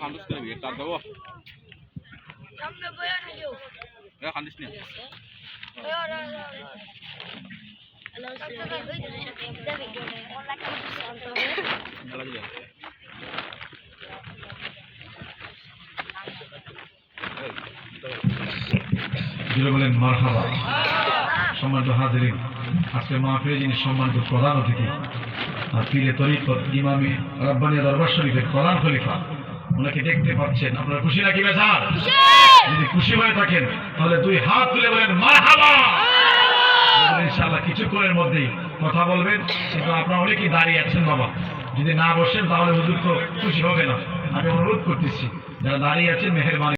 কান্দুস করে দেবো সম্মানিত হাজিরিন আজকে মাহফিলে যিনি সম্মানিত প্রধান অতিথি পীরে তরিকত ইমামি রাব্বানিয়া দরবার শরীফের প্রধান খলিফা। ওনাকে দেখতে পাচ্ছেন। আপনারা খুশি নাকি বেজার? যদি খুশি হয়ে থাকেন তাহলে দুই হাত তুলে বলেন মারহাবা! বলবেন, ইনশাআল্লাহ কিছুক্ষণের মধ্যেই কথা বলবেন। কিন্তু আপনারা অনেকেই দাঁড়িয়ে আছেন বাবা। যদি না বসেন তাহলে হুজুর তো খুশি হবে না। আমি অনুরোধ করতেছি যারা দাঁড়িয়ে আছেন মেহরবানি